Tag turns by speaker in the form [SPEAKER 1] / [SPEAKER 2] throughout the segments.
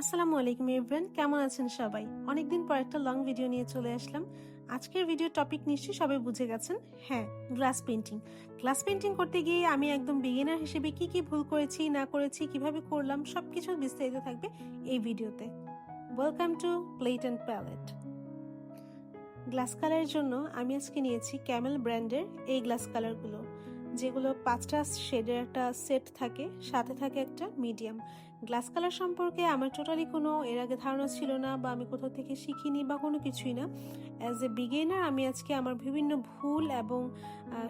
[SPEAKER 1] আসসালামু আলাইকুম এভরিওয়ান কেমন আছেন সবাই? অনেকদিন পর একটা লং ভিডিও নিয়ে চলে আসলাম। আজকের ভিডিও টপিক নিশ্চয়ই সবাই বুঝে গেছেন। হ্যাঁ গ্লাস পেন্টিং গ্লাস পেন্টিং করতে গিয়ে আমি একদম বিগিনার হিসেবে কি কি ভুল করেছি, না করেছি, কীভাবে করলাম, সবকিছু বিস্তারিত থাকবে এই ভিডিওতে welcome to plate and palette glass কালারের জন্য আমি আজকে নিয়েছি ক্যামেল ব্র্যান্ডের এই গ্লাস কালারগুলো যেগুলো পাঁচটা শেডের একটা সেট থাকে, সাথে থাকে একটা মিডিয়াম গ্লাস কালার সম্পর্কে আমার টোটালি কোনো এর আগে ধারণা ছিল না বা আমি কোথাও থেকে শিখিনি বা কোনো কিছুই না। অ্যাজ এ বিগিনার আমি আজকে আমার বিভিন্ন ভুল এবং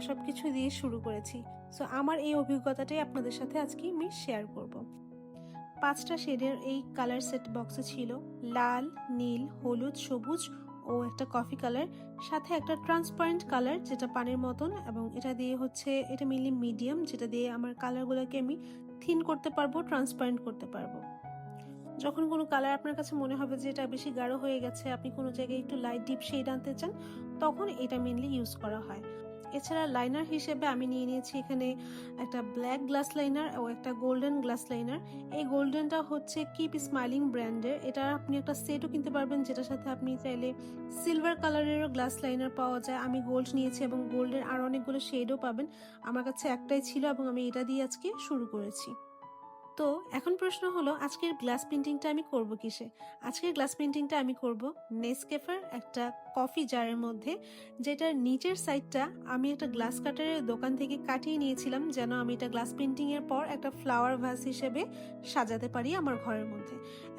[SPEAKER 1] সব কিছু দিয়ে শুরু করেছি। সো আমার এই অভিজ্ঞতাটাই আপনাদের সাথে আজকে আমি শেয়ার করব। পাঁচটা শেডের এই কালার সেট বক্সে ছিল লাল, নীল, হলুদ, সবুজ ও একটা কফি কালার সাথে একটা ট্রান্সপারেন্ট কালার যেটা পানির মতন, এবং এটা দিয়ে হচ্ছে, এটা মেনলি মিডিয়াম যেটা দিয়ে আমার কালারগুলোকে আমি থিন করতে পারব ট্রান্সপারেন্ট করতে পারব। যখন কোনো কালার আপনার কাছে মনে হবে যে এটা বেশি গাঢ় হয়ে গেছে, আপনি কোনো জায়গায় একটু লাইট ডিপ শেড আনতে চান, তখন এটা মেনলি ইউজ করা হয়। এছাড়া লাইনার হিসেবে আমি নিয়ে নিয়েছি এখানে একটা ব্ল্যাক গ্লাস লাইনার ও একটা গোল্ডেন গ্লাস লাইনার এই গোল্ডেনটা হচ্ছে কিপ স্মাইলিং ব্র্যান্ডের এটা আপনি একটা সেটও কিনতে পারবেন, যেটার সাথে আপনি চাইলে সিলভার কালারেরও গ্লাস লাইনার পাওয়া যায়। আমি গোল্ড নিয়েছি এবং গোল্ডের আরও অনেকগুলো শেডও পাবেন। আমার কাছে একটাই ছিল এবং আমি এটা দিয়ে আজকে শুরু করেছি। তো এখন প্রশ্ন হলো, আজকের গ্লাস পেন্টিংটা আমি করব কিসে? আজকের গ্লাস পেন্টিংটা আমি করব নেসকেফার একটা কফি জারের মধ্যে, যেটার নিচের সাইডটা আমি একটা গ্লাস কাটারের দোকান থেকে কাটিয়ে নিয়েছিলাম, যেন আমি এটা গ্লাস পেন্টিং এর পর একটা ফ্লাওয়ার ভাস হিসেবে সাজাতে পারি আমার ঘরের মধ্যে।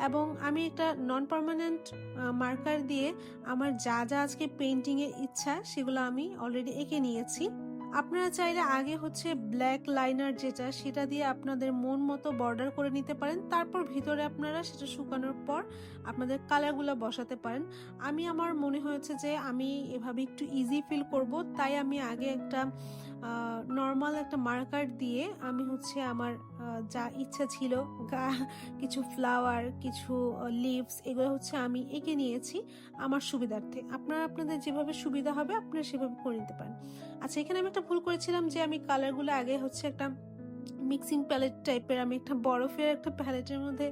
[SPEAKER 1] এবং আমি একটা নন পারমানেন্ট মার্কার দিয়ে আমার যা যা আজকে পেন্টিংয়ের ইচ্ছা, সেগুলো আমি অলরেডি এঁকে নিয়েছি। আপনারা চাইলে আগে হচ্ছে ব্ল্যাক লাইনার যেটা, সেটা দিয়ে আপনাদের মন মতো বর্ডার করে নিতে পারেন। তারপর ভিতরে আপনারা সেটা শুকানোর পর আপনাদের কালারগুলো বসাতে পারেন। আমি, আমার মনে হয়েছে যে আমি এভাবে একটু ইজি ফিল করব। তাই আমি আগে একটা নর্মাল একটা মার্কার দিয়ে আমি হচ্ছে আমার যা ইচ্ছা ছিল, গা, কিছু ফ্লাওয়ার কিছু লিভস এগুলো হচ্ছে আমি এঁকে নিয়েছি আমার সুবিধার্থে। আপনারা, আপনাদের যেভাবে সুবিধা হবে, আপনারা সেভাবে করে নিতে পারেন। আচ্ছা এখানে আমি একটা ভুল করেছিলাম যে আমি কালারগুলো আগে হচ্ছে একটা মিক্সিং প্যালেট টাইপের আমি একটা বরফের একটা প্যালেটের মধ্যে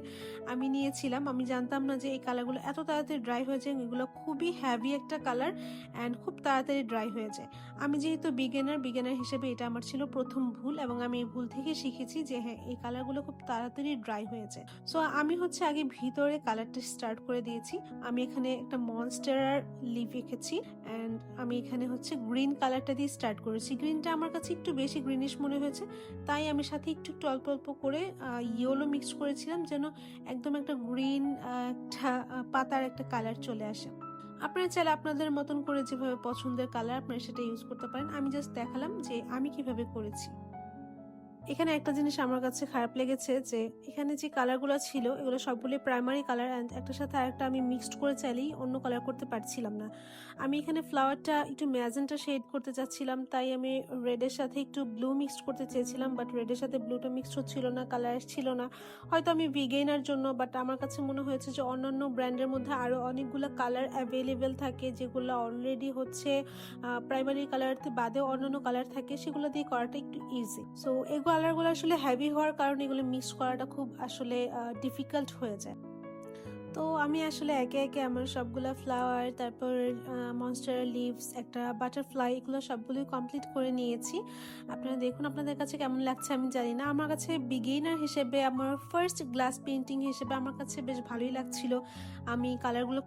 [SPEAKER 1] আমি নিয়েছিলাম। আমি জানতাম না যে এই কালারগুলো এত তাড়াতাড়ি ড্রাই হয়ে যায়, এগুলো খুবই হ্যাভি একটা কালার অ্যান্ড খুব তাড়াতাড়ি ড্রাই হয়ে যায়। আমি যেহেতু বিগেনার বিগেনার হিসেবে এটা আমার ছিল প্রথম ভুল এবং আমি এই ভুল থেকে শিখেছি যে হ্যাঁ এই কালারগুলো খুব তাড়াতাড়ি ড্রাই হয়ে যায়। সো আমি হচ্ছে আগে ভিতরে কালারটা স্টার্ট করে দিয়েছি। আমি এখানে একটা মনস্টারার লিভ এঁকেছি অ্যান্ড আমি এখানে হচ্ছে গ্রিন কালারটা দিয়ে স্টার্ট করেছি। গ্রিনটা আমার কাছে একটু বেশি গ্রিনিশ মনে হয়েছে, তাই আমি সাথে একটু একটু অল্প অল্প করে ইয়েলো মিক্স করেছিলাম যেন একদম একটা গ্রিন একটা পাতার একটা কালার চলে আসে। আপনারা চাইলে আপনাদের মতন করে যেভাবে পছন্দের কালার আপনারা সেটা ইউজ করতে পারেন। আমি জাস্ট দেখালাম যে আমি কীভাবে করেছি। এখানে একটা জিনিস আমার কাছে খারাপ লেগেছে যে এখানে যে কালারগুলো ছিল, এগুলো সবগুলি প্রাইমারি কালার অ্যান্ড একটার সাথে আরেকটা আমি মিক্সড করে চাইলেই অন্য কালার করতে পারছিলাম না। আমি এখানে ফ্লাওয়ারটা একটু ম্যাজেন্টা শেড করতে চাচ্ছিলাম, তাই আমি রেডের সাথে একটু ব্লু মিক্সড করতে চেয়েছিলাম বাট রেডের সাথে ব্লুটা মিক্সড হচ্ছিল না কালার ছিল না। হয়তো আমি বিগেইনার জন্য বাট আমার কাছে মনে হয়েছে যে অন্যান্য ব্র্যান্ডের মধ্যে আরও অনেকগুলো কালার অ্যাভেলেবেল থাকে, যেগুলো অলরেডি হচ্ছে প্রাইমারি কালার বাদেও অন্যান্য কালার থাকে, সেগুলো দিয়ে করাটা একটু ইজি সো এগুলো কালারগুলো আসলে হ্যাভি হওয়ার কারণে এগুলো মিক্স করাটা খুব আসলে ডিফিকাল্ট হয়ে যায়। তো আমি আসলে একে একে আমার সবগুলো ফ্লাওয়ার তারপর মনস্টার লিভস একটা বাটারফ্লাই এগুলো সবগুলোই কমপ্লিট করে নিয়েছি। আপনারা দেখুন আপনাদের কাছে কেমন লাগছে আমি জানি না। আমার কাছে বিগিনার হিসেবে, আমার ফার্স্ট গ্লাস পেন্টিং হিসেবে আমার কাছে বেশ ভালোই লাগছিল। আমি কালারগুলো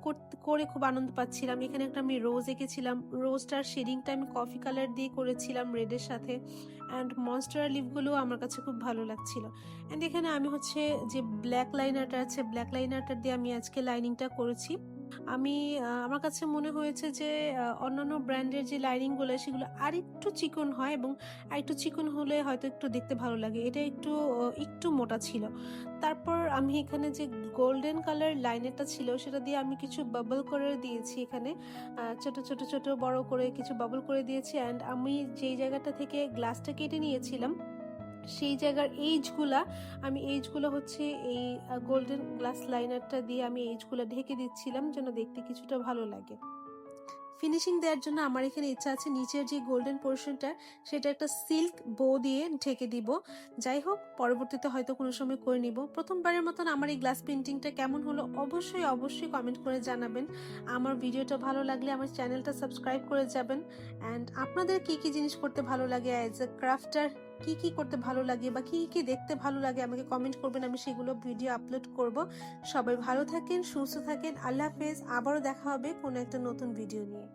[SPEAKER 1] করে খুব আনন্দ পাচ্ছিলাম। এখানে একটা আমি রোজ এঁকেছিলাম। রোজটার শেডিংটা আমি কফি কালার দিয়ে করেছিলাম রেডের সাথে। অ্যান্ড মনস্টার লিভগুলো আমার কাছে খুব ভালো লাগছিল। অ্যান্ড এখানে আমি হচ্ছে যে ব্ল্যাক লাইনারটা আছে ব্ল্যাক লাইনারটা দিয়ে আমি আজকে লাইনিংটা করেছি। আমি আমার কাছে মনে হয়েছে যে অন্যান্য ব্র্যান্ডের যে লাইনিংগুলো সেগুলো আর একটু চিকন হয় এবং আর একটু চিকন হলে হয়তো একটু দেখতে ভালো লাগে। এটা একটু একটু মোটা ছিল। তারপর আমি এখানে যে গোল্ডেন কালার লাইনেরটা ছিল, সেটা দিয়ে আমি কিছু বাবল করে দিয়েছি এখানে। ছোট ছোট ছোট, বড় করে কিছু বাবল করে দিয়েছি। অ্যান্ড আমি যেই জায়গাটা থেকে গ্লাসটা কেটে নিয়েছিলাম সেই জায়গার এইজগুলা আমি এইজগুলো হচ্ছে এই গোল্ডেন গ্লাস লাইনারটা দিয়ে আমি এইজগুলো ঢেকে দিচ্ছিলাম যেন দেখতে কিছুটা ভালো লাগে। ফিনিশিং দেওয়ার জন্য আমার এখানে ইচ্ছা আছে নিচের যে গোল্ডেন পোর্শনটা সেটা একটা সিল্ক বো দিয়ে ঢেকে দিব। যাই হোক, পরবর্তীতে হয়তো কোনো সময় করে নিব। প্রথমবারের মতন আমার এই গ্লাস পেন্টিংটা কেমন হলো অবশ্যই অবশ্যই কমেন্ট করে জানাবেন। আমার ভিডিওটা ভালো লাগলে আমার চ্যানেলটা সাবস্ক্রাইব করে যাবেন। অ্যান্ড আপনাদের কি কি জিনিস করতে ভালো লাগে অ্যাজ এ ক্রাফটার কি কি করতে ভালো লাগে বা কি কি দেখতে ভালো লাগে আমাকে কমেন্ট করবেন, আমি সেগুলো ভিডিও আপলোড করব। সবাই ভালো থাকেন, সুস্থ থাকেন, আল্লাহ হাফেজ, আবারও দেখা হবে কোনো একটা নতুন ভিডিও নিয়ে।